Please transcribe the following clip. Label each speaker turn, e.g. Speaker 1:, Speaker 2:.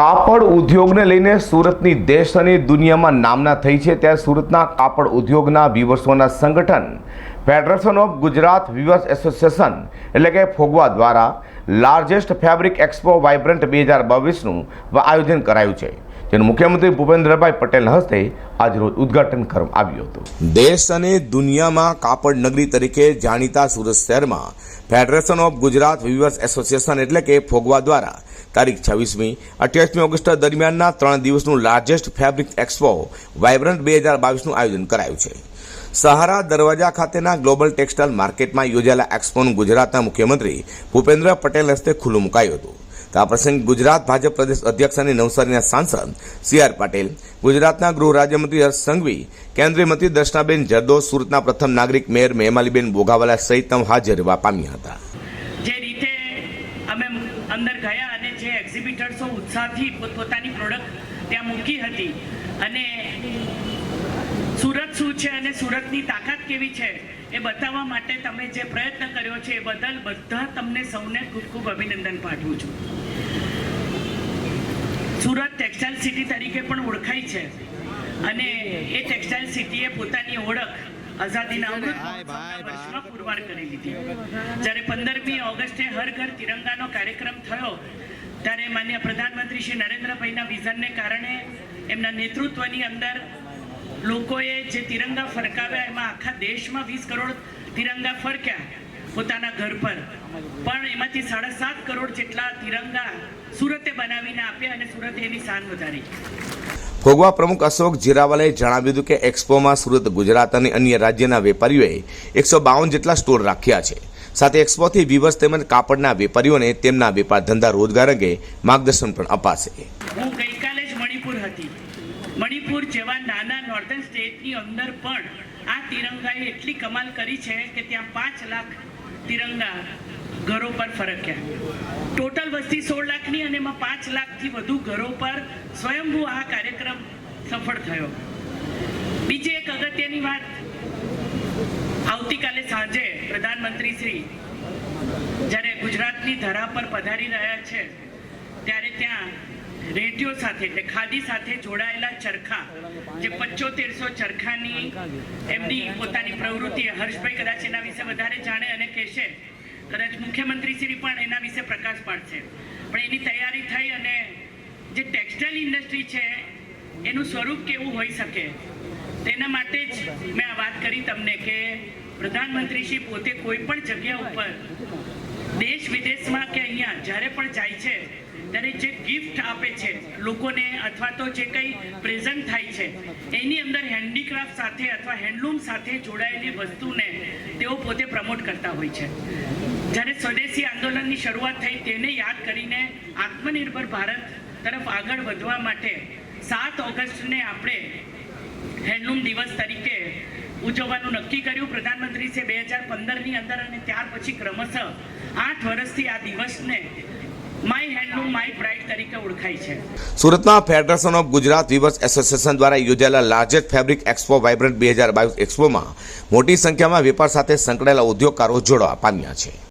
Speaker 1: કાપડ ઉદ્યોગને લઈને સુરતની દેશ અને દુનિયામાં નામના થઈ છે. ત્યારે સુરતના કાપડ ઉદ્યોગના વિવર્સોના સંગઠન federation of Gujarat weavers association એટલે કે ફોગવા દ્વારા લાર્જેસ્ટ ફેબ્રિક એક્સપો વાઇબ્રન્ટ બે હજાર બાવીસનું આયોજન કરાયું છે. જેનું મુખ્યમંત્રી ભૂપેન્દ્રભાઈ પટેલના હસ્તે આજરોજ ઉદ્ઘાટન કરવામાં આવ્યું હતું. દેશ અને દુનિયામાં કાપડ નગરી તરીકે જાણીતા સુરત શહેરમાં federation of Gujarat weavers association એટલે કે ફોગવા દ્વારા તારીખ છવ્વીસમી, અઠ્યાવીસમી ઓગસ્ટ દરમિયાનના ત્રણ દિવસનું લાર્જેસ્ટ ફેબ્રિક એક્સપો વાઇબ્રન્ટ બે હજાર બાવીસનું આયોજન કરાયું છે. સહારા દરવાજા ખાતેના ગ્લોબલ ટેક્સટાઇલ માર્કેટમાં યોજાયેલા એક્સપોનું ગુજરાતના મુખ્યમંત્રી ભૂપેન્દ્ર પટેલ હસ્તે ખુલ્લું મુકાયું હતું. તો આ પ્રસંગે ગુજરાત ભાજપ પ્રદેશ અધ્યક્ષ અને નવસારીના સાંસદ સી આર પાટીલ, ગુજરાતના ગૃહ રાજ્યમંત્રી હર્ષ સંઘવી, કેન્દ્રીય મંત્રી દર્શનાબેન જરદોશ સુરતના પ્રથમ નાગરિક મેયર મેમાલીબેન બોગાવાલા સહિત હાજર રહેવા પામ્યા હતા.
Speaker 2: જે રીતે અમે અંદર ગયા અને જે એક્ઝિબિટર્સો ઉત્સાહથી પોતપોતાની પ્રોડક્ટ ત્યાં મૂકી હતી અને સુરત શું છે અને સુરતની તાકાત કેવી છે એ બતાવવા માટે તમે જે પ્રયત્ન કર્યો છે એ બદલ બધા તમને સૌને ખૂબ ખૂબ અભિનંદન પાઠવું છું. સુરત ટેક્સટાઇલ સિટી તરીકે પણ ઓળખાય છે. અને એ ટેક્સટાઇલ સિટીએ પોતાની ઓળખ આઝાદીના અમૃત વર્ષમાં પુરવાર કરી લીધી જ્યારે પંદરમી ઓગસ્ટે હર ઘર તિરંગાનો કાર્યક્રમ થયો ત્યારે માન્ય પ્રધાનમંત્રી શ્રી નરેન્દ્રભાઈના વિઝનને કારણે એમના નેતૃત્વની અંદર લોકોએ જે તિરંગા ફરકાવ્યા એમાં આખા દેશમાં વીસ કરોડ તિરંગા ફરક્યા પોતાના ઘર પર. પણ એમાંથી સાડા સાત કરોડ જેટલા તિરંગા સુરતે બનાવીને આપ્યા અને સુરતે એની શાન વધારી.
Speaker 1: ફોગવા પ્રમુખ અશોક જીરાવાલે જણાવ્યું હતું કે એક્સપોમાં સુરત ગુજરાત અને અન્ય રાજ્યના વેપારીઓએ એકસો બાવન જેટલા સ્ટોર રાખ્યા છે. સાથે એક્સપોથી વિવસ તેમજ કાપડના વેપારીઓને તેમના વેપાર ધંધા રોજગાર અંગે માર્ગદર્શન પણ અપાશે.
Speaker 2: હું ગઈકાલે જ મણિપુર હતી. મણિપુર જેવા નાના નોર્ધન સ્ટેટની અંદર પણ આ તિરંગાએ એટલી કમાલ કરી છે કે ત્યાં પાંચ લાખ તિરંગા ઘરો પર ફરક્યા ટોટલ વસ્તી સોળ લાખની અને એમાં પાંચ લાખથી વધુ ઘરો પર સ્વયંભૂ આ કાર્યક્રમ સફળ થયો. બીજી એક અગત્યની વાત, આવતીકાલે સાંજે પ્રધાનમંત્રી શ્રી જ્યારે ગુજરાતની ધરા પર પધારી રહ્યા છે, ત્યારે ત્યાં રેડિયો સાથે એટલે ખાદી સાથે જોડાયેલા ચરખા, જે પચોતેરસો ચરખાની એમની પોતાની પ્રવૃત્તિ હર્ષભાઈ કદાચ એના વિશે વધારે જાણે અને કહેશે. કદાચ મુખ્યમંત્રી શ્રી પણ એના વિશે પ્રકાશ પાડશે. પણ એની તૈયારી થઈ અને જે ટેક્સટાઇલ ઇન્ડસ્ટ્રી છે, એનું સ્વરૂપ કેવું હોઈ શકે? તેના માટે જ મેં આ વાત કરી તમને કે પ્રધાનમંત્રી શ્રી પોતે કોઈ પણ જગ્યા ઉપર દેશ વિદેશમાં કે અહીંયા જ્યારે પણ જાય છે, ત્યારે જે ગિફ્ટ આપે છે, લોકોને અથવા તો જે કંઈ પ્રેઝન્ટ થાય છે, એની અંદર હેન્ડીક્રાફ્ટ સાથે અથવા હેન્ડલૂમ સાથે જોડાયેલી વસ્તુને તેઓ પોતે પ્રમોટ કરતા હોય છે. જ્યારે સ્વદેશી આંદોલનની શરૂઆત થઈ તેને યાદ કરીને આત્મનિર્ભર ભારત તરફ આગળ વધવા માટે સાત ઓગસ્ટને આપણે હેન્ડલૂમ દિવસ તરીકે ઉજવવાનું નક્કી કર્યું. પ્રધાનમંત્રી છે બે હજાર પંદરની અંદર અને ત્યાર પછી ક્રમશઃ આઠ વર્ષથી આ દિવસને માય હેન્ડલૂમ, માય પ્રાઇડ તરીકે ઓળખાય છે.
Speaker 1: સુરતના federation of Gujarat weavers association દ્વારા યોજાયેલા લાર્જેસ્ટ ફેબ્રિક એક્સપો વાઇબ્રન્ટ બે હજાર બાવીસ એક્સપોમાં મોટી સંખ્યામાં વેપાર સાથે સંકળાયેલા ઉદ્યોગકારો જોડવા પામ્યા છે.